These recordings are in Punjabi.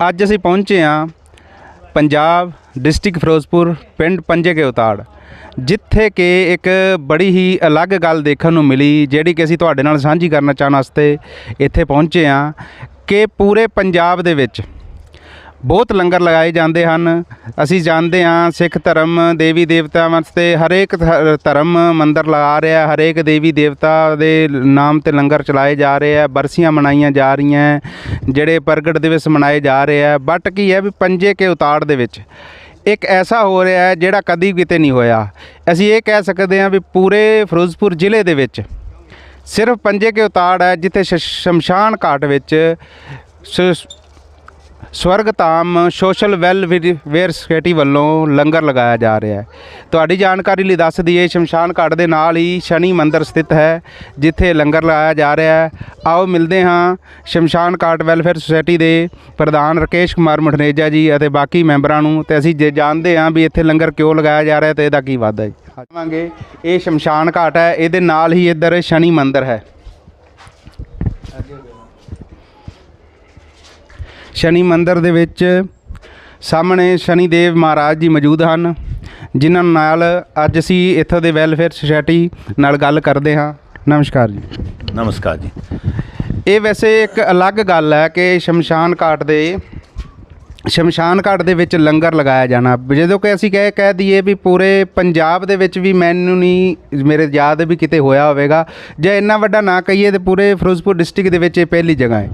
ਅੱਜ ਅਸੀਂ ਪਹੁੰਚੇ ਹਾਂ ਪੰਜਾਬ ਡਿਸਟ੍ਰਿਕਟ ਫਿਰੋਜ਼ਪੁਰ, ਪਿੰਡ ਪੰਜੇ ਕੇ ਉਤਾੜ, ਜਿੱਥੇ ਕਿ ਇੱਕ ਬੜੀ ਹੀ ਅਲੱਗ ਗੱਲ ਦੇਖਣ ਨੂੰ ਮਿਲੀ, ਜਿਹੜੀ ਕਿ ਅਸੀਂ ਤੁਹਾਡੇ ਨਾਲ ਸਾਂਝੀ ਕਰਨਾ ਚਾਹਣ ਵਾਸਤੇ ਇੱਥੇ ਪਹੁੰਚੇ ਹਾਂ ਕਿ ਪੂਰੇ ਪੰਜਾਬ ਦੇ ਵਿੱਚ ਬਹੁਤ ਲੰਗਰ ਲਗਾਏ ਜਾਂਦੇ ਹਨ। ਅਸੀਂ ਜਾਣਦੇ ਹਾਂ ਸਿੱਖ ਧਰਮ ਦੇਵੀ ਦੇਵਤਾ ਵਾਸਤੇ ਹਰੇਕ ਧਰਮ ਮੰਦਰ ਲਗਾ ਰਿਹਾ, ਹਰੇਕ ਦੇਵੀ ਦੇਵਤਾ ਦੇ ਨਾਮ ਤੇ ਲੰਗਰ ਚਲਾਏ ਜਾ ਰਹੇ ਆ, ਬਰਸੀਆਂ ਮਨਾਈਆਂ ਜਾ ਰਹੀਆਂ ਜਿਹੜੇ ਪ੍ਰਗਟ ਦਿਵਸ ਮਨਾਏ ਜਾ ਰਹੇ ਆ। ਬਟ ਕੀ ਹੈ ਵੀ ਪੰਜੇ ਕੇ ਉਤਾੜ ਦੇ ਵਿੱਚ ਇੱਕ ਐਸਾ ਹੋ ਰਿਹਾ ਹੈ ਜਿਹੜਾ ਕਦੀ ਕਿਤੇ ਨਹੀਂ ਹੋਇਆ। ਅਸੀਂ ਇਹ ਕਹਿ ਸਕਦੇ ਹਾਂ ਵੀ ਪੂਰੇ ਫਿਰੋਜ਼ਪੁਰ ਜ਼ਿਲ੍ਹੇ ਦੇ ਵਿੱਚ ਸਿਰਫ ਪੰਜੇ ਕੇ ਉਤਾੜ ਹੈ, ਜਿੱਥੇ ਸ਼- ਸ਼ਮਸ਼ਾਨ ਘਾਟ ਵਿੱਚ ਸ- ਸਵਰਗਧਾਮ ਸੋਸ਼ਲ ਵੈਲਫੇਅਰ ਸੁਸਾਇਟੀ ਵੱਲੋਂ ਲੰਗਰ ਲਗਾਇਆ ਜਾ ਰਿਹਾ ਹੈ। ਤੁਹਾਡੀ ਜਾਣਕਾਰੀ ਲਈ ਦੱਸ ਦਈਏ, ਸ਼ਮਸ਼ਾਨ ਘਾਟ ਦੇ ਨਾਲ ਹੀ ਸ਼ਨੀ ਮੰਦਿਰ ਸਥਿਤ ਹੈ, ਜਿੱਥੇ ਲੰਗਰ ਲਗਾਇਆ ਜਾ ਰਿਹਾ ਹੈ। ਆਓ ਮਿਲਦੇ ਹਾਂ ਸ਼ਮਸ਼ਾਨ ਘਾਟ ਵੈਲਫੇਅਰ ਸੁਸਾਇਟੀ ਦੇ ਪ੍ਰਧਾਨ ਰਕੇਸ਼ ਕੁਮਾਰ ਮਠਨੇਜਾ ਜੀ ਅਤੇ ਬਾਕੀ ਮੈਂਬਰਾਂ ਨੂੰ ਤੇ ਅਸੀਂ ਜੇ ਜਾਣਦੇ ਹਾਂ ਵੀ ਇੱਥੇ ਲੰਗਰ ਕਿਉਂ ਲਗਾਇਆ ਜਾ ਰਿਹਾ ਤੇ ਇਹਦਾ ਕੀ ਵਾਧਾ ਹੈ। ਆਵਾਂਗੇ। ਇਹ ਸ਼ਮਸ਼ਾਨ ਘਾਟ ਹੈ, ਇਹਦੇ ਨਾਲ ਹੀ ਇੱਧਰ ਸ਼ਨੀ ਮੰਦਿਰ ਹੈ। ਸ਼ਨੀ ਮੰਦਿਰ ਦੇ ਵਿੱਚ ਸਾਹਮਣੇ ਸ਼ਨੀ ਦੇਵ ਮਹਾਰਾਜ ਜੀ ਮੌਜੂਦ ਹਨ ਜਿਨ੍ਹਾਂ ਨਾਲ ਅੱਜ ਅਸੀਂ ਇੱਥੋਂ ਦੇ ਵੈਲਫੇਅਰ ਸੁਸਾਇਟੀ ਨਾਲ ਗੱਲ ਕਰਦੇ ਹਾਂ। ਨਮਸਕਾਰ ਜੀ। ਨਮਸਕਾਰ ਜੀ। ਇਹ ਵੈਸੇ ਇੱਕ ਅਲੱਗ ਗੱਲ ਹੈ ਕਿ ਸ਼ਮਸ਼ਾਨ ਘਾਟ ਦੇ ਸ਼ਮਸ਼ਾਨ ਘਾਟ ਦੇ ਵਿੱਚ ਲੰਗਰ ਲਗਾਇਆ ਜਾਣਾ। ਜਦੋਂ ਕਿ ਅਸੀਂ ਕਹਿ ਕਹਿ ਦਈਏ ਵੀ ਪੂਰੇ ਪੰਜਾਬ ਦੇ ਵਿੱਚ ਵੀ ਮੈਨੂੰ ਨਹੀਂ, ਮੇਰੇ ਯਾਦ ਵੀ ਕਿਤੇ ਹੋਇਆ ਹੋਵੇਗਾ। ਜੇ ਇੰਨਾ ਵੱਡਾ ਨਾ ਕਹੀਏ ਤੇ ਪੂਰੇ ਫਿਰੋਜ਼ਪੁਰ ਡਿਸਟ੍ਰਿਕਟ ਦੇ ਵਿੱਚ ਇਹ ਪਹਿਲੀ ਜਗ੍ਹਾ ਹੈ।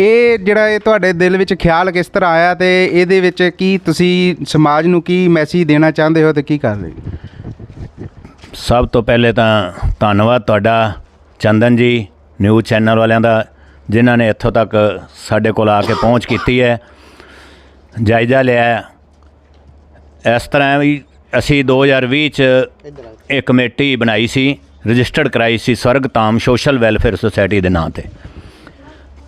ਇਹ ਜਿਹੜਾ ਇਹ ਤੁਹਾਡੇ ਦਿਲ ਵਿੱਚ ਖਿਆਲ ਕਿਸ ਤਰ੍ਹਾਂ ਆਇਆ ਤੇ ਇਹਦੇ ਵਿੱਚ ਕੀ ਤੁਸੀਂ ਸਮਾਜ ਨੂੰ ਕੀ ਮੈਸੇਜ ਦੇਣਾ ਚਾਹੁੰਦੇ ਹੋ ਤੇ ਕੀ ਕਰ ਰਹੇ ਸਭ ਤੋਂ ਪਹਿਲੇ ਤਾਂ ਧੰਨਵਾਦ ਤੁਹਾਡਾ, ਚੰਦਨ ਜੀ, ਨਿਊਜ਼ ਚੈਨਲ ਵਾਲਿਆਂ ਦਾ, ਜਿਨ੍ਹਾਂ ਨੇ ਇੱਥੋਂ ਤੱਕ ਸਾਡੇ ਕੋਲ ਆ ਕੇ ਪਹੁੰਚ ਕੀਤੀ ਹੈ। ਜਾਇਜ਼ਾ ਲਿਆ ਇਸ ਤਰ੍ਹਾਂ ਵੀ ਅਸੀਂ 2020 ਚ ਇੱਕ ਕਮੇਟੀ ਬਣਾਈ ਸੀ, ਰਜਿਸਟਰਡ ਕਰਾਈ ਸੀ ਸਵਰਗਧਾਮ ਸੋਸ਼ਲ ਵੈਲਫੇਅਰ ਸੁਸਾਇਟੀ ਦੇ ਨਾਂ ਤੇ।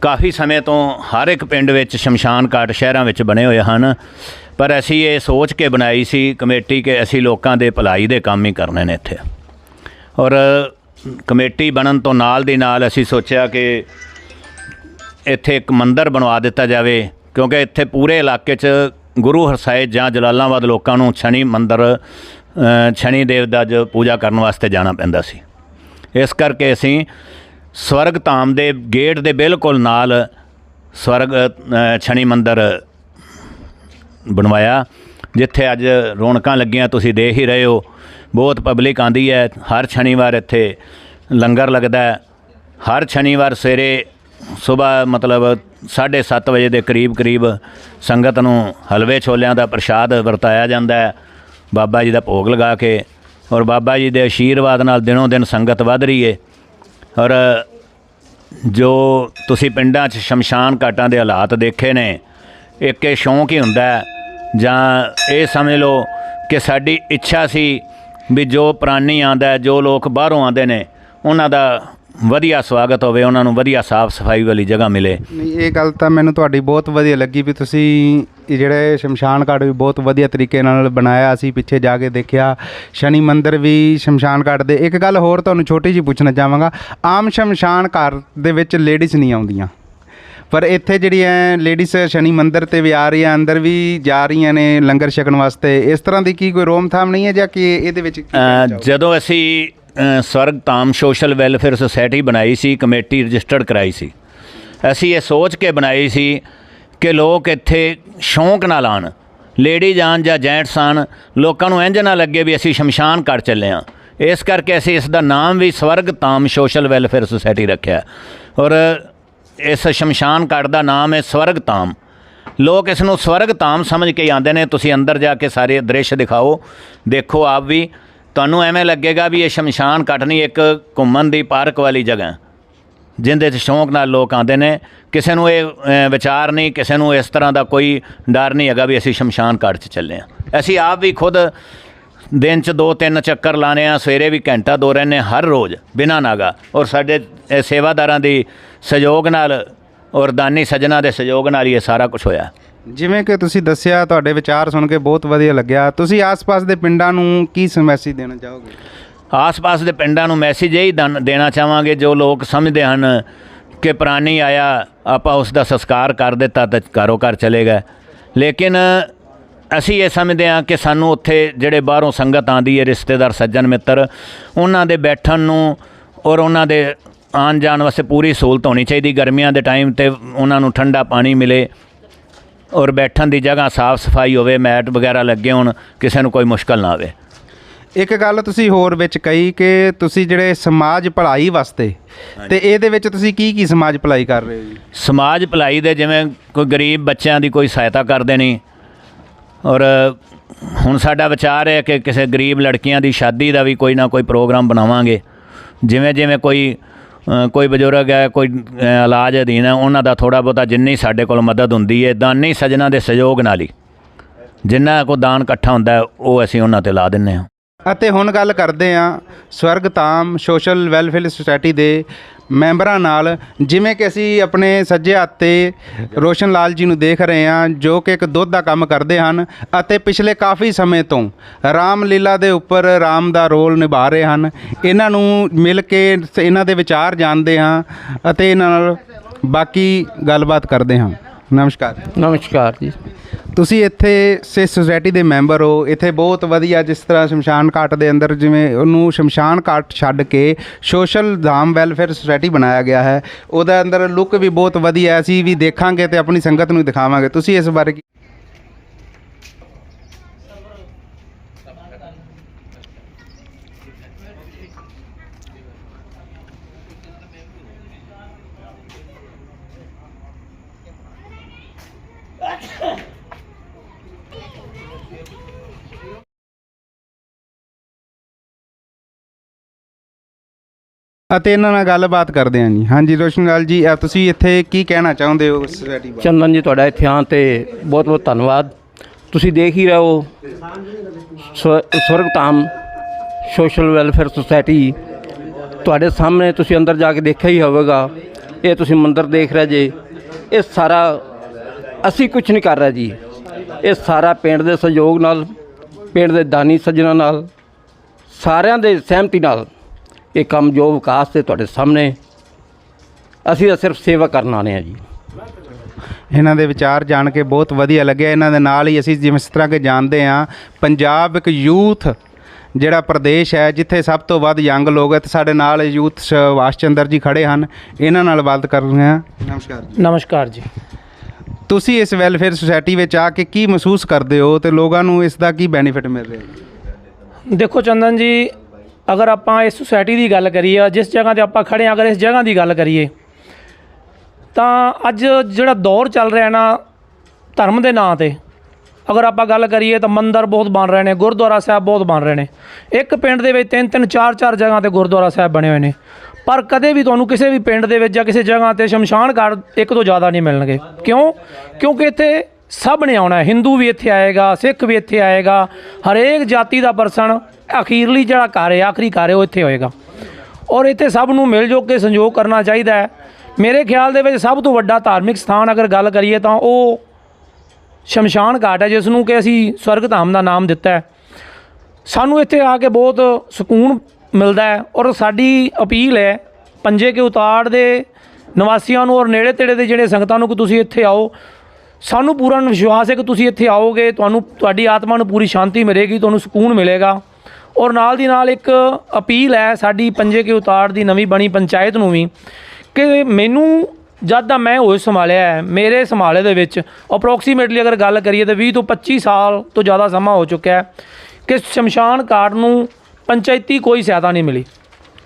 ਕਾਫੀ ਸਮੇਂ ਤੋਂ ਹਰ ਇੱਕ ਪਿੰਡ ਵਿੱਚ ਸ਼ਮਸ਼ਾਨ ਘਾਟ ਸ਼ਹਿਰਾਂ ਵਿੱਚ ਬਣੇ ਹੋਏ ਹਨ, ਪਰ ਅਸੀਂ ਇਹ ਸੋਚ ਕੇ ਬਣਾਈ ਸੀ ਕਮੇਟੀ ਕਿ ਅਸੀਂ ਲੋਕਾਂ ਦੇ ਭਲਾਈ ਦੇ ਕੰਮ ਹੀ ਕਰਨੇ ਨੇ ਇੱਥੇ। ਔਰ ਕਮੇਟੀ ਬਣਨ ਤੋਂ ਨਾਲ ਦੀ ਨਾਲ ਅਸੀਂ ਸੋਚਿਆ ਕਿ ਇੱਥੇ ਇੱਕ ਮੰਦਿਰ ਬਣਵਾ ਦਿੱਤਾ ਜਾਵੇ ਕਿਉਂਕਿ ਇੱਥੇ ਪੂਰੇ ਇਲਾਕੇ 'ਚ ਗੁਰੂ ਹਰਸਾਏ ਜਾਂ ਜਲਾਲਾਬਾਦ ਲੋਕਾਂ ਨੂੰ ਸ਼ਨੀ ਮੰਦਰ ਅ, ਸ਼ਨੀ ਦੇਵ ਦਾ ਜੋ ਪੂਜਾ ਕਰਨ ਵਾਸਤੇ ਜਾਣਾ ਪੈਂਦਾ ਸੀ। ਇਸ ਕਰਕੇ ਅਸੀਂ ਸਵਰਗ ਧਾਮ ਦੇ ਗੇਟ ਦੇ ਬਿਲਕੁਲ ਨਾਲ ਸਵਰਗ ਅ, ਸ਼ਨੀ ਮੰਦਿਰ ਬਣਵਾਇਆ ਜਿੱਥੇ ਅੱਜ ਰੌਣਕਾਂ ਲੱਗੀਆਂ ਤੁਸੀਂ ਦੇਖ ਹੀ ਰਹੇ ਹੋ। ਬਹੁਤ ਪਬਲਿਕ ਆਂਦੀ ਹੈ ਹਰ ਸ਼ਨੀਵਾਰ ਇੱਥੇ ਲੰਗਰ ਲੱਗਦਾ ਹੈ। ਹਰ ਸ਼ਨੀਵਾਰ ਸਵੇਰੇ ਸਵੇਰ ਮਤਲਬ 7:30 ਵਜੇ ਦੇ ਕਰੀਬ ਕਰੀਬ ਸੰਗਤ ਨੂੰ ਹਲਵੇ ਛੋਲਿਆਂ ਦਾ ਪ੍ਰਸ਼ਾਦ ਵਰਤਾਇਆ ਜਾਂਦਾ ਹੈ। ਬਾਬਾ ਜੀ ਦਾ ਭੋਗ ਲਗਾ ਕੇ ਔਰ ਬਾਬਾ ਜੀ ਦੇ ਆਸ਼ੀਰਵਾਦ ਨਾਲ ਦਿਨੋਂ ਦਿਨ ਸੰਗਤ ਵੱਧ ਰਹੀ ਹੈ ਔਰ ਜੋ ਤੁਸੀਂ ਪਿੰਡਾਂ 'ਚ ਸ਼ਮਸ਼ਾਨ ਘਾਟਾਂ ਦੇ ਹਾਲਾਤ ਦੇਖੇ ਨੇ, ਇੱਕ ਇਹ ਸ਼ੌਂਕ ਹੀ ਹੁੰਦਾ ਜਾਂ ਇਹ ਸਮਝ ਲਓ ਕਿ ਸਾਡੀ ਇੱਛਾ ਸੀ ਵੀ ਜੋ ਪ੍ਰਾਣੀ ਆਂਦਾ ਜੋ ਲੋਕ ਬਾਹਰੋਂ ਆਉਂਦੇ ਨੇ, ਉਹਨਾਂ ਦਾ ਵਧੀਆ ਸਵਾਗਤ ਹੋਵੇ ਉਹਨਾਂ ਨੂੰ ਵਧੀਆ ਸਾਫ਼ ਸਫ਼ਾਈ ਵਾਲੀ ਜਗ੍ਹਾ ਮਿਲੇ। ਨਹੀਂ ਇਹ ਗੱਲ ਤਾਂ ਮੈਨੂੰ ਤੁਹਾਡੀ ਬਹੁਤ ਵਧੀਆ ਲੱਗੀ ਵੀ ਤੁਸੀਂ ਇਹ ਜਿਹੜੇ ਸ਼ਮਸ਼ਾਨ ਘਾਟ ਵੀ ਬਹੁਤ ਵਧੀਆ ਤਰੀਕੇ ਨਾਲ ਬਣਾਇਆ ਅਸੀਂ ਪਿੱਛੇ ਜਾ ਕੇ ਦੇਖਿਆ। ਸ਼ਨੀ ਮੰਦਿਰ ਵੀ ਸ਼ਮਸ਼ਾਨ ਘਾਟ ਦੇ ਇੱਕ ਗੱਲ ਹੋਰ ਤੁਹਾਨੂੰ ਛੋਟੀ ਜਿਹੀ ਪੁੱਛਣਾ ਚਾਹਾਂਗਾ ਆਮ ਸ਼ਮਸ਼ਾਨ ਘਾਟ ਦੇ ਵਿੱਚ ਲੇਡੀਜ਼ ਨਹੀਂ ਆਉਂਦੀਆਂ। ਪਰ ਇੱਥੇ ਜਿਹੜੀਆਂ ਲੇਡੀਜ਼ ਸ਼ਨੀ ਮੰਦਿਰ ਤੇ ਵੀ ਆ ਰਹੀਆਂ ਅੰਦਰ ਵੀ ਜਾ ਰਹੀਆਂ ਨੇ ਲੰਗਰ ਛਕਣ ਵਾਸਤੇ ਇਸ ਤਰ੍ਹਾਂ ਦੀ ਕੀ ਕੋਈ ਰੋਮਥਾਮ ਨਹੀਂ ਹੈ ਜਾਂ ਕਿ ਇਹਦੇ ਵਿੱਚ ਕੀ ਕਹਿਣਾ ਅ, ਚਾਹੋਗੇ? ਜਦੋਂ ਅਸੀਂ ਸਵਰਗ ਧਾਮ ਸੋਸ਼ਲ ਵੈਲਫੇਅਰ ਸੁਸਾਇਟੀ ਬਣਾਈ ਸੀ, ਕਮੇਟੀ ਰਜਿਸਟਰਡ ਕਰਾਈ ਸੀ। ਅਸੀਂ ਇਹ ਸੋਚ ਕੇ ਬਣਾਈ ਸੀ ਕਿ ਲੋਕ ਇੱਥੇ ਸ਼ੌਂਕ ਨਾਲ ਆਉਣ ਲੇਡੀਜ਼ ਆਉਣ ਜਾਂ ਜੈਂਟਸ ਆਉਣ, ਲੋਕਾਂ ਨੂੰ ਇੰਝ ਨਾ ਲੱਗੇ ਵੀ ਅਸੀਂ ਸ਼ਮਸ਼ਾਨ ਘਾਟ ਚੱਲੇ ਹਾਂ ਇਸ ਕਰਕੇ ਅਸੀਂ ਇਸ ਦਾ ਨਾਮ ਵੀ ਸਵਰਗ ਧਾਮ ਸੋਸ਼ਲ ਵੈਲਫੇਅਰ ਸੁਸਾਇਟੀ ਰੱਖਿਆ। ਔਰ ਇਸ ਸ਼ਮਸ਼ਾਨ ਘਾਟ ਦਾ ਨਾਮ ਹੈ ਸਵਰਗ ਧਾਮ। ਲੋਕ ਇਸ ਨੂੰ ਸਵਰਗ ਧਾਮ ਸਮਝ ਕੇ ਆਉਂਦੇ ਨੇ। ਤੁਸੀਂ ਅੰਦਰ ਜਾ ਕੇ ਸਾਰੇ ਦ੍ਰਿਸ਼ ਦਿਖਾਓ, ਦੇਖੋ ਆਪ ਵੀ। ਤੁਹਾਨੂੰ ਐਵੇਂ ਲੱਗੇਗਾ ਵੀ ਇਹ ਸ਼ਮਸ਼ਾਨ ਘਾਟ ਨਹੀਂ, ਇੱਕ ਘੁੰਮਣ ਦੀ ਪਾਰਕ ਵਾਲੀ ਜਗ੍ਹਾ ਹੈ, ਜਿੰਦੇ 'ਚ ਸ਼ੌਂਕ ਨਾਲ ਲੋਕ ਆਉਂਦੇ ਨੇ। ਕਿਸੇ ਨੂੰ ਇਹ ਵਿਚਾਰ ਨਹੀਂ, ਕਿਸੇ ਨੂੰ ਇਸ ਤਰ੍ਹਾਂ ਦਾ ਕੋਈ ਡਰ ਨਹੀਂ ਹੈਗਾ ਵੀ ਅਸੀਂ ਸ਼ਮਸ਼ਾਨ ਘਾਟ 'ਚ ਚੱਲੇ ਹਾਂ। ਅਸੀਂ ਆਪ ਵੀ ਖੁਦ ਦਿਨ 'ਚ ਦੋ ਤਿੰਨ ਚੱਕਰ ਲਾਣੇ ਆ ਸਵੇਰੇ ਵੀ ਘੰਟਾ ਦੋ ਰਹਿੰਦੇ ਹਾਂ, ਹਰ ਰੋਜ਼, ਬਿਨਾਂ ਨਾਗਾ। ਔਰ ਸਾਡੇ ਸੇਵਾਦਾਰਾਂ ਦੀ ਸਹਿਯੋਗ ਨਾਲ, ਔਰ ਦਾਨੀ ਸੱਜਣਾ ਦੇ ਸਹਿਯੋਗ ਨਾਲ ਹੀ ਇਹ ਸਾਰਾ ਕੁਝ ਹੋਇਆ। ਜਿਵੇਂ ਕਿ ਤੁਸੀਂ ਦੱਸਿਆ, ਤੁਹਾਡੇ ਵਿਚਾਰ ਸੁਣ ਕੇ ਬਹੁਤ ਵਧੀਆ ਲੱਗਿਆ। ਤੁਸੀਂ ਆਸ-ਪਾਸ ਦੇ ਪਿੰਡਾਂ ਨੂੰ ਕੀ ਮੈਸੇਜ ਦੇਣਾ ਚਾਹੋਗੇ? ਆਸ-ਪਾਸ ਦੇ ਪਿੰਡਾਂ ਨੂੰ ਮੈਸੇਜ ਇਹ ਹੀ ਦਨ- ਦੇਣਾ ਚਾਹਾਂਗੇ, ਜੋ ਲੋਕ ਸਮਝਦੇ ਹਨ ਕਿ ਪ੍ਰਾਣੀ ਆਇਆ, ਆਪਾਂ ਉਸ ਦਾ ਸੰਸਕਾਰ ਕਰ ਦਿੱਤਾ ਤਾਂ ਘਰੋਂ ਘਰ ਚਲੇ ਗਏ। ਲੇਕਿਨ ਅਸੀਂ ਇਹ ਸਮਝਦੇ ਹਾਂ ਕਿ ਸਾਨੂੰ ਉੱਥੇ ਜਿਹੜੇ ਬਾਹਰੋਂ ਸੰਗਤ ਆਂਦੀ ਹੈ, ਰਿਸ਼ਤੇਦਾਰ, ਸੱਜਣ, ਮਿੱਤਰ, ਉਹਨਾਂ ਦੇ ਬੈਠਣ ਨੂੰ ਔਰ ਉਹਨਾਂ ਦੇ ਆਉਣ ਜਾਣ ਵਾਸਤੇ ਪੂਰੀ ਸਹੂਲਤ ਹੋਣੀ ਚਾਹੀਦੀ। ਗਰਮੀਆਂ ਦੇ ਟਾਈਮ ਤੇ ਉਹਨਾਂ ਨੂੰ ਠੰਡਾ ਪਾਣੀ ਮਿਲੇ। ਔਰ ਬੈਠਣ ਦੀ ਜਗ੍ਹਾ ਸਾਫ਼ ਸਫ਼ਾਈ ਹੋਵੇ ਮੈਟ ਵਗੈਰਾ ਲੱਗੇ ਹੋਣ ਕਿਸੇ ਨੂੰ ਕੋਈ ਮੁਸ਼ਕਲ ਨਾ ਆਵੇ। ਇੱਕ ਗੱਲ ਤੁਸੀਂ ਹੋਰ ਵਿੱਚ ਕਹੀ ਕਿ ਤੁਸੀਂ ਜਿਹੜੇ ਸਮਾਜ ਭਲਾਈ ਵਾਸਤੇ ਤੇ ਇਹਦੇ ਵਿੱਚ ਤੁਸੀਂ ਕੀ ਕੀ ਸਮਾਜ ਭਲਾਈ ਕਰ ਰਹੇ ਹੋ ਜੀ? ਸਮਾਜ ਭਲਾਈ ਦੇ ਜਿਵੇਂ ਕੋਈ ਗਰੀਬ ਬੱਚਿਆਂ ਦੀ ਕੋਈ ਸਹਾਇਤਾ ਕਰ ਦੇਣੀ ਔਰ ਹੁਣ ਸਾਡਾ ਵਿਚਾਰ ਹੈ ਕਿ ਕਿਸੇ ਗਰੀਬ ਲੜਕੀਆਂ ਦੀ ਸ਼ਾਦੀ ਦਾ ਵੀ ਕੋਈ ਨਾ ਕੋਈ ਪ੍ਰੋਗਰਾਮ ਬਣਾਵਾਂਗੇ। ਜਿਵੇਂ ਜਿਵੇਂ ਕੋਈ ਕੋਈ ਬਜ਼ੁਰਗ ਹੈ, ਕੋਈ ਇਲਾਜ ਅਧੀਨ ਹੈ, ਉਹਨਾਂ ਦਾ ਥੋੜਾ ਬਹੁਤਾ ਜਿੰਨੀ ਸਾਡੇ ਕੋਲ ਮਦਦ ਹੁੰਦੀ ਹੈ ਦਾਨੀ ਸੱਜਣਾ ਦੇ ਸਹਿਯੋਗ ਨਾਲ ਹੀ। ਜਿੰਨਾ ਕੋ ਦਾਨ ਇਕੱਠਾ ਹੁੰਦਾ ਉਹ ਅਸੀਂ ਉਹਨਾਂ ਤੇ ਲਾ ਦਿੰਨੇ ਹਾਂ। ਅਤੇ ਹੁਣ ਗੱਲ ਕਰਦੇ ਹਾਂ ਸਵਰਗਤਾਮ ਸੋਸ਼ਲ ਵੈਲਫੇਅਰ ਸੁਸਾਇਟੀ ਦੇ ਮੈਂਬਰਾਂ ਨਾਲ, ਜਿਵੇਂ ਕਿ ਅਸੀਂ ਆਪਣੇ ਸੱਜੇ ਹੱਥ ਤੇ ਰੋਸ਼ਨ ਲਾਲ ਜੀ ਨੂੰ ਦੇਖ ਰਹੇ ਹਾਂ, ਜੋ ਕਿ ਇੱਕ ਦੁੱਧ ਦਾ ਕੰਮ ਕਰਦੇ ਹਨ ਅਤੇ ਪਿਛਲੇ ਕਾਫੀ ਸਮੇਂ ਤੋਂ ਰਾਮ ਲੀਲਾ ਦੇ ਉੱਪਰ ਰਾਮ ਦਾ ਰੋਲ ਨਿਭਾ ਰਹੇ ਹਨ। ਇਹਨਾਂ ਨੂੰ ਮਿਲ ਕੇ ਇਹਨਾਂ ਦੇ ਵਿਚਾਰ ਜਾਣਦੇ ਹਾਂ ਅਤੇ ਇਹਨਾਂ ਨਾਲ ਬਾਕੀ ਗੱਲਬਾਤ ਕਰਦੇ ਹਾਂ। ਨਮਸਕਾਰ ਨਮਸਕਾਰ ਜੀ ਤੁਸੀਂ ਇੱਥੇ ਸੇ ਸੁਸਾਇਟੀ ਦੇ ਮੈਂਬਰ ਹੋ ਇੱਥੇ ਬਹੁਤ ਵਧੀਆ ਜਿਸ ਤਰ੍ਹਾਂ ਸ਼ਮਸ਼ਾਨ ਘਾਟ ਦੇ ਅੰਦਰ ਜਿਵੇਂ ਉਹਨੂੰ ਸ਼ਮਸ਼ਾਨ ਘਾਟ ਛੱਡ ਕੇ ਸੋਸ਼ਲ ਧਾਮ ਵੈਲਫੇਅਰ ਸੁਸਾਇਟੀ ਬਣਾਇਆ ਗਿਆ ਹੈ ਉਹਦਾ ਅੰਦਰ ਲੁੱਕ ਵੀ ਬਹੁਤ ਵਧੀਆ ਹੈ। ਅਸੀਂ ਵੀ ਦੇਖਾਂਗੇ ਤੇ ਆਪਣੀ ਸੰਗਤ ਨੂੰ ਦਿਖਾਵਾਂਗੇ ਤੁਸੀਂ ਇਸ ਬਾਰੇ ਅਤੇ ਇਹਨਾਂ ਨਾਲ ਗੱਲਬਾਤ ਕਰਦੇ ਹਾਂ ਜੀ। ਹਾਂਜੀ, ਰੋਸ਼ਨ ਲਾਲ ਜੀ, ਅਹ ਤੁਸੀਂ ਇੱਥੇ ਕੀ ਕਹਿਣਾ ਚਾਹੁੰਦੇ ਹੋ ਸੁਸਾਇਟੀ ਬਾਰੇ? ਚੰਦਨ ਜੀ, ਤੁਹਾਡਾ ਇੱਥੇ ਆਉਣ ਤੇ ਬਹੁਤ ਬਹੁਤ ਧੰਨਵਾਦ। ਤੁਸੀਂ ਦੇਖ ਹੀ ਰਹੇ ਹੋ ਸਵ- ਸਵਰਗਧਾਮ ਸੋਸ਼ਲ ਵੈਲਫੇਅਰ ਸੁਸਾਇਟੀ। ਤੁਹਾਡੇ ਸਾਹਮਣੇ ਤੁਸੀਂ ਅੰਦਰ ਜਾ ਕੇ ਦੇਖਿਆ ਹੀ ਹੋਵੇਗਾ। ਇਹ ਤੁਸੀਂ ਮੰਦਿਰ ਦੇਖ ਰਹੇ ਜੇ। ਇਹ ਸਾਰਾ ਅਸੀਂ ਕੁਝ ਨਹੀਂ ਕਰ ਰਹੇ ਜੀ। ਇਹ ਸਾਰਾ ਪਿੰਡ ਦੇ ਸਹਿਯੋਗ ਨਾਲ, ਪਿੰਡ ਦੇ ਦਾਨੀ ਸੱਜਣਾਂ ਨਾਲ, ਸਾਰਿਆਂ ਦੇ ਸਹਿਮਤੀ ਨਾਲ ਇਹ ਕੰਮ ਜੋ ਵਿਕਾਸ ਤੇ ਤੁਹਾਡੇ ਸਾਹਮਣੇ ਅਸੀਂ ਤਾਂ ਸਿਰਫ ਸੇਵਾ ਕਰਨ ਆਨੇ ਆ ਜੀ। ਇਹਨਾਂ ਦੇ ਵਿਚਾਰ ਜਾਣ ਕੇ ਬਹੁਤ ਵਧੀਆ ਲੱਗਿਆ। ਇਹਨਾਂ ਦੇ ਨਾਲ ਹੀ ਅਸੀਂ ਜਿਵੇਂ ਇਸ ਤਰ੍ਹਾਂ ਕਿ ਜਾਣਦੇ ਹਾਂ ਪੰਜਾਬ ਇੱਕ ਯੂਥ ਜਿਹੜਾ ਪ੍ਰਦੇਸ਼ ਹੈ ਜਿੱਥੇ ਸਭ ਤੋਂ ਵੱਧ ਯੰਗ ਲੋਕ ਹੈ ਤੇ ਸਾਡੇ ਨਾਲ ਯੂਥ ਸੁਭਾਸ਼ ਚੰਦਰ ਜੀ ਖੜੇ ਹਨ। ਇਹਨਾਂ ਨਾਲ ਬਾਤ ਕਰ ਰਹੇ ਹਾਂ। ਨਮਸਕਾਰ ਜੀ। ਨਮਸਕਾਰ ਜੀ। ਤੁਸੀਂ ਇਸ ਵੈਲਫੇਅਰ ਸੁਸਾਇਟੀ ਵਿੱਚ ਆ ਕੇ ਕੀ ਮਹਿਸੂਸ ਕਰਦੇ ਹੋ ਤੇ ਲੋਕਾਂ ਨੂੰ ਇਸ ਦਾ ਕੀ ਬੈਨੀਫਿਟ ਮਿਲ ਰਿਹਾ ਹੈ ਦੇਖੋ ਚੰਦਨ ਜੀ ਅਗਰ ਆਪਾਂ ਇਸ ਸੁਸਾਇਟੀ ਦੀ ਗੱਲ ਕਰੀਏ ਜਿਸ ਜਗ੍ਹਾ ਤੇ ਆਪਾਂ ਖੜੇ ਹਾਂ, ਅਗਰ ਇਸ ਜਗ੍ਹਾ ਦੀ ਗੱਲ ਕਰੀਏ, ਤਾਂ ਅੱਜ ਜਿਹੜਾ ਦੌਰ ਚੱਲ ਰਿਹਾ ਨਾ ਧਰਮ ਦੇ ਨਾਂ ਤੇ, ਅਗਰ ਆਪਾਂ ਗੱਲ ਕਰੀਏ ਤਾਂ ਮੰਦਰ ਬਹੁਤ ਬਣ ਰਹੇ ਨੇ, ਗੁਰਦੁਆਰਾ ਸਾਹਿਬ ਬਹੁਤ ਬਣ ਰਹੇ ਨੇ। ਇੱਕ ਪਿੰਡ ਦੇ ਵਿੱਚ ਤਿੰਨ ਤਿੰਨ, ਚਾਰ ਚਾਰ ਜਗ੍ਹਾ ਤੇ ਗੁਰਦੁਆਰਾ ਸਾਹਿਬ ਬਣੇ ਹੋਏ ਨੇ। ਪਰ ਕਦੇ ਵੀ ਤੁਹਾਨੂੰ ਕਿਸੇ ਵੀ ਪਿੰਡ ਦੇ ਵਿੱਚ ਜਾਂ ਕਿਸੇ ਜਗ੍ਹਾ ਤੇ ਸ਼ਮਸ਼ਾਨ ਘਾਟ ਇੱਕ ਤੋਂ ਜ਼ਿਆਦਾ ਨਹੀਂ ਮਿਲਣਗੇ। ਕਿਉਂ? ਕਿਉਂਕਿ ਇੱਥੇ ਸਭ ਨੇ ਆਉਣਾ ਹਿੰਦੂ ਵੀ ਇੱਥੇ ਆਏਗਾ, ਸਿੱਖ ਵੀ ਇੱਥੇ ਆਏਗਾ। ਹਰੇਕ ਜਾਤੀ ਦਾ ਪਰਸਨ ਅਖੀਰਲੀ ਜਿਹੜਾ ਘਰ ਹੈ, ਆਖਰੀ ਘਰ ਹੈ, ਉਹ ਇੱਥੇ ਹੋਏਗਾ। ਔਰ ਇੱਥੇ ਸਭ ਨੂੰ ਮਿਲ ਜੁਲ ਕੇ ਸੰਯੋਗ ਕਰਨਾ ਚਾਹੀਦਾ ਹੈ। ਮੇਰੇ ਖਿਆਲ ਦੇ ਵਿੱਚ ਸਭ ਤੋਂ ਵੱਡਾ ਧਾਰਮਿਕ ਸਥਾਨ ਅਗਰ ਗੱਲ ਕਰੀਏ ਤਾਂ ਉਹ ਸ਼ਮਸ਼ਾਨ ਘਾਟ ਹੈ, ਜਿਸ ਨੂੰ ਕਿ ਅਸੀਂ ਸਵਰਗ ਧਾਮ ਦਾ ਨਾਮ ਦਿੱਤਾ ਹੈ। ਸਾਨੂੰ ਇੱਥੇ ਆ ਕੇ ਬਹੁਤ ਸਕੂਨ ਮਿਲਦਾ ਹੈ ਔਰ ਸਾਡੀ ਅਪੀਲ ਹੈ ਪੰਜੇ ਕੇ ਉਤਾੜ ਦੇ ਨਿਵਾਸੀਆਂ ਨੂੰ ਔਰ ਨੇੜੇ ਤੇੜੇ ਦੇ ਜਿਹੜੇ ਸੰਗਤਾਂ ਨੂੰ ਕਿ ਤੁਸੀਂ ਇੱਥੇ ਆਓ। ਸਾਨੂੰ ਪੂਰਾ ਵਿਸ਼ਵਾਸ ਹੈ ਕਿ ਤੁਸੀਂ ਇੱਥੇ ਆਓਗੇ, ਤੁਹਾਨੂੰ, ਤੁਹਾਡੀ ਆਤਮਾ ਨੂੰ ਪੂਰੀ ਸ਼ਾਂਤੀ ਮਿਲੇਗੀ, ਤੁਹਾਨੂੰ ਸਕੂਨ ਮਿਲੇਗਾ। ਔਰ ਨਾਲ ਦੀ ਨਾਲ ਇੱਕ ਅਪੀਲ ਹੈ ਸਾਡੀ ਪੰਜੇ ਕੇ ਉਤਾਰ ਦੀ ਨਵੀਂ ਬਣੀ ਪੰਚਾਇਤ ਨੂੰ ਵੀ ਕਿ ਮੈਨੂੰ ਜਦ ਦਾ ਮੈਂ ਹੋਏ ਸੰਭਾਲਿਆ ਹੈ, ਮੇਰੇ ਸੰਭਾਲੇ ਦੇ ਵਿੱਚ ਅਪਰੋਕਸੀਮੇਟਲੀ ਅਗਰ ਗੱਲ ਕਰੀਏ ਤਾਂ 20 ਤੋਂ 25 ਸਾਲ ਤੋਂ ਜ਼ਿਆਦਾ ਸਮਾਂ ਹੋ ਚੁੱਕਿਆ ਹੈ ਕਿ ਸ਼ਮਸ਼ਾਨ ਘਾਟ ਨੂੰ ਪੰਚਾਇਤੀ ਕੋਈ ਸਹਾਇਤਾ ਨਹੀਂ ਮਿਲੀ।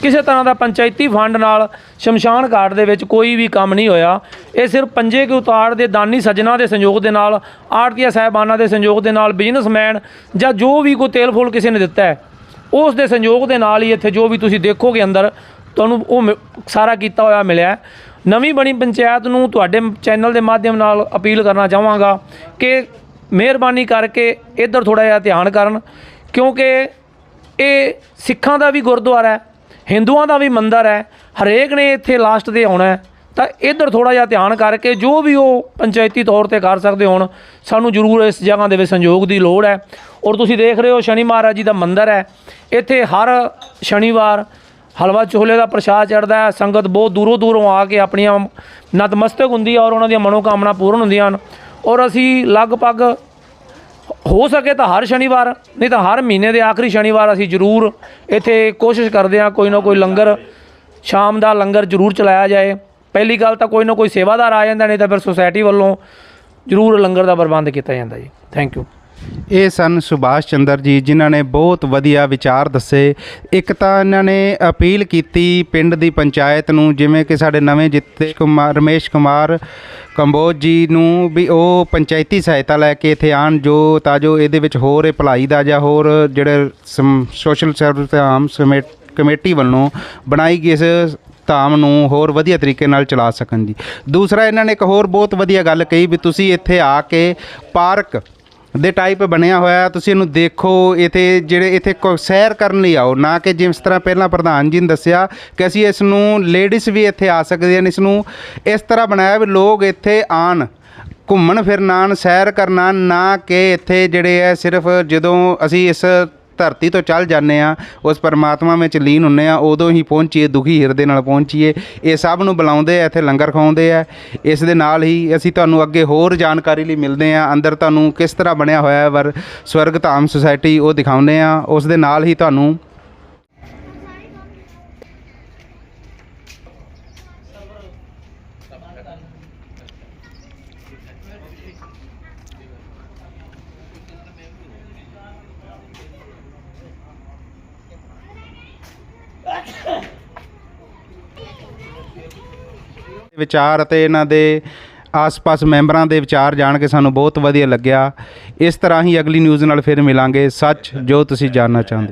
ਕਿਸੇ ਤਰ੍ਹਾਂ ਦਾ ਪੰਚਾਇਤੀ ਫੰਡ ਨਾਲ ਸ਼ਮਸ਼ਾਨ ਘਾਟ ਦੇ ਵਿੱਚ ਕੋਈ ਵੀ ਕੰਮ ਨਹੀਂ ਹੋਇਆ। ਇਹ ਸਿਰਫ ਪੰਜੇ ਕੇ ਉਤਾੜ ਦੇ ਦਾਨੀ ਸੱਜਣਾ ਦੇ ਸੰਯੋਗ ਦੇ ਨਾਲ, ਆੜਤੀਆ ਸਾਹਿਬਾਨਾਂ ਦੇ ਸੰਯੋਗ ਦੇ ਨਾਲ ਬਿਜ਼ਨਸਮੈਨ ਜਾਂ ਜੋ ਵੀ ਕੋਈ ਤੇਲ ਫੁੱਲ ਕਿਸੇ ਨੇ ਦਿੱਤਾ ਹੈ, ਉਸ ਦੇ ਸੰਯੋਗ ਦੇ ਨਾਲ ਹੀ ਇੱਥੇ ਜੋ ਵੀ ਤੁਸੀਂ ਦੇਖੋਗੇ ਅੰਦਰ, ਤੁਹਾਨੂੰ ਉਹ ਮਿ- ਸਾਰਾ ਕੀਤਾ ਹੋਇਆ ਮਿਲਿਆ ਨਵੀਂ ਬਣੀ ਪੰਚਾਇਤ ਨੂੰ ਤੁਹਾਡੇ ਚੈਨਲ ਦੇ ਮਾਧਿਅਮ ਨਾਲ ਅਪੀਲ ਕਰਨਾ ਚਾਹਾਂਗਾ ਕਿ ਮਿਹਰਬਾਨੀ ਕਰਕੇ ਇੱਧਰ ਥੋੜਾ ਜਿਹਾ ਧਿਆਨ ਕਰਨ, ਕਿਉਂਕਿ ਇਹ ਸਿੱਖਾਂ ਦਾ ਵੀ ਗੁਰਦੁਆਰਾ ਹੈ। ਹਿੰਦੂਆਂ ਦਾ ਵੀ ਮੰਦਿਰ ਹੈ, ਹਰੇਕ ਨੇ ਇੱਥੇ ਲਾਸਟ ਤੇ ਆਉਣਾ ਤਾਂ ਇੱਧਰ ਥੋੜਾ ਜਿਹਾ ਧਿਆਨ ਕਰਕੇ ਜੋ ਵੀ ਉਹ ਪੰਚਾਇਤੀ ਤੌਰ ਤੇ ਕਰ ਸਕਦੇ ਹੋਣ, ਸਾਨੂੰ ਜ਼ਰੂਰ ਇਸ ਜਗ੍ਹਾ ਦੇ ਵਿੱਚ ਸੰਯੋਗ ਦੀ ਲੋੜ ਹੈ। ਔਰ ਤੁਸੀਂ ਦੇਖ ਰਹੇ ਹੋ ਸ਼ਨੀ ਮਹਾਰਾਜ ਜੀ ਦਾ ਮੰਦਿਰ ਹੈ। ਇੱਥੇ ਹਰ ਸ਼ਨੀਵਾਰ ਹਲਵਾ ਚੋਲੇ ਦਾ ਪ੍ਰਸ਼ਾਦ ਚੜਦਾ ਹੈ, ਸੰਗਤ ਬਹੁਤ ਦੂਰੋਂ ਦੂਰੋਂ ਆ ਕੇ ਆਪਣੀਆਂ ਨਤਮਸਤਕ ਹੁੰਦੀ ਹੈ ਔਰ ਉਹਨਾਂ ਦੀਆਂ ਮਨੋਕਾਮਨਾ ਪੂਰਨ ਹੁੰਦੀਆਂ ਹਨ। ਔਰ ਅਸੀਂ ਲਗਭਗ ਹੋ ਸਕੇ ਤਾਂ ਹਰ ਸ਼ਨੀਵਾਰ, ਨਹੀਂ ਤਾਂ ਹਰ ਮਹੀਨੇ ਦੇ ਆਖਰੀ ਸ਼ਨੀਵਾਰ ਅਸੀਂ ਜ਼ਰੂਰ ਇੱਥੇ ਕੋਸ਼ਿਸ਼ ਕਰਦੇ ਹਾਂ ਕੋਈ ਨਾ ਕੋਈ ਲੰਗਰ, ਸ਼ਾਮ ਦਾ ਲੰਗਰ ਜ਼ਰੂਰ ਚਲਾਇਆ ਜਾਏ। ਪਹਿਲੀ ਗੱਲ ਤਾਂ ਕੋਈ ਨਾ ਕੋਈ ਸੇਵਾਦਾਰ ਆ ਜਾਂਦਾ, ਨਹੀਂ ਤਾਂ ਫਿਰ ਸੁਸਾਇਟੀ ਵੱਲੋਂ ਜ਼ਰੂਰ ਲੰਗਰ ਦਾ ਪ੍ਰਬੰਧ ਕੀਤਾ ਜਾਂਦਾ ਜੀ। ਥੈਂਕ ਯੂ ਇਹ ਸਨ ਸੁਭਾਸ਼ ਚੰਦਰ ਜੀ, ਜਿਨ੍ਹਾਂ ਨੇ ਬਹੁਤ ਵਧੀਆ ਵਿਚਾਰ ਦੱਸੇ। ਇੱਕ ਤਾਂ ਇਹਨਾਂ ਨੇ ਅਪੀਲ ਕੀਤੀ ਪਿੰਡ ਦੀ ਪੰਚਾਇਤ ਨੂੰ, ਜਿਵੇਂ ਕਿ ਸਾਡੇ ਨਵੇਂ ਜਿੱਤੇ ਕੁਮਾਰ, ਰਮੇਸ਼ ਕੁਮਾਰ ਕੰਬੋਜ ਜੀ ਨੂੰ ਵੀ ਉਹ ਪੰਚਾਇਤੀ ਸਹਾਇਤਾ ਲੈ ਕੇ ਇੱਥੇ ਆਣ ਜੋ ਤਾਂ ਜੋ ਇਹਦੇ ਵਿੱਚ ਹੋਰ ਇਹ ਭਲਾਈ ਦਾ ਜਾਂ ਹੋਰ ਜਿਹੜੇ ਸੋਸ਼ਲ ਸਰਵਿਸ ਆਮ ਸਮੇਟ, ਕਮੇਟੀ ਵੱਲੋਂ ਬਣਾਈ ਗਈ ਇਸ ਧਾਮ ਨੂੰ ਹੋਰ ਵਧੀਆ ਤਰੀਕੇ ਨਾਲ ਚਲਾ ਸਕਣ ਜੀ ਦੂਸਰਾ, ਇਹਨਾਂ ਨੇ ਇੱਕ ਹੋਰ ਬਹੁਤ ਵਧੀਆ ਗੱਲ ਕਹੀ ਵੀ ਤੁਸੀਂ ਇੱਥੇ ਆ ਕੇ ਪਾਰਕ ਦੇ ਟਾਈਪ ਬਣਿਆ ਹੋਇਆ ਤੁਸੀਂ ਇਹਨੂੰ ਦੇਖੋ, ਇੱਥੇ ਜਿਹੜੇ ਇੱਥੇ ਕੋ- ਸੈਰ ਕਰਨ ਲਈ ਆਓ, ਨਾ ਕਿ ਜਿਸ ਤਰ੍ਹਾਂ ਪਹਿਲਾਂ ਪ੍ਰਧਾਨ ਜੀ ਨੇ ਦੱਸਿਆ ਕਿ ਅਸੀਂ ਇਸ ਨੂੰ ਲੇਡੀਜ਼ ਵੀ ਇੱਥੇ ਆ ਸਕਦੇ ਹਨ ਇਸ ਨੂੰ ਇਸ ਤਰ੍ਹਾਂ ਬਣਾਇਆ ਵੀ ਲੋਕ ਇੱਥੇ ਆਣ ਘੁੰਮਣ ਫਿਰਨ ਆਉਣ, ਸੈਰ ਕਰਨ ਆਉਣ, ਨਾ ਕਿ ਇੱਥੇ ਜਿਹੜੇ ਹੈ ਸਿਰਫ ਜਦੋਂ ਅਸੀਂ ਇਸ ਧਰਤੀ ਤੋਂ ਚੱਲ ਜਾਂਦੇ ਆ ਉਸ ਪਰਮਾਤਮਾ ਵਿੱਚ ਲੀਨ ਹੁੰਨੇ ਆ ਉਦੋਂ ਹੀ ਪਹੁੰਚੀਏ, ਦੁਖੀ ਹਿਰਦੇ ਨਾਲ ਪਹੁੰਚੀਏ। ਇਹ ਸਭ ਨੂੰ ਬੁਲਾਉਂਦੇ ਆ, ਇੱਥੇ ਲੰਗਰ ਖਵਾਉਂਦੇ ਆ। ਇਸ ਦੇ ਨਾਲ ਹੀ ਅਸੀਂ ਤੁਹਾਨੂੰ ਅੱਗੇ ਹੋਰ ਜਾਣਕਾਰੀ ਲਈ ਮਿਲਦੇ ਆ ਅੰਦਰ ਤੁਹਾਨੂੰ ਕਿਸ ਤਰ੍ਹਾਂ ਬਣਿਆ ਹੋਇਆ ਹੈ, ਵਰ ਸਵਰਗ ਧਾਮ ਸੁਸਾਇਟੀ ਉਹ ਦਿਖਾਉਂਦੇ ਆ ਉਸ ਦੇ ਨਾਲ ਹੀ ਤੁਹਾਨੂੰ ਵਿਚਾਰ ਅਤੇ ਇਹਨਾਂ ਦੇ ਆਸ-ਪਾਸ ਮੈਂਬਰਾਂ ਦੇ ਵਿਚਾਰ ਜਾਣ ਕੇ ਸਾਨੂੰ ਬਹੁਤ ਵਧੀਆ ਲੱਗਿਆ। ਇਸ ਤਰ੍ਹਾਂ ਹੀ ਅਗਲੀ ਨਿਊਜ਼ ਨਾਲ ਫਿਰ ਮਿਲਾਂਗੇ। ਸੱਚ, ਜੋ ਤੁਸੀਂ ਜਾਣਨਾ ਚਾਹੁੰਦੇ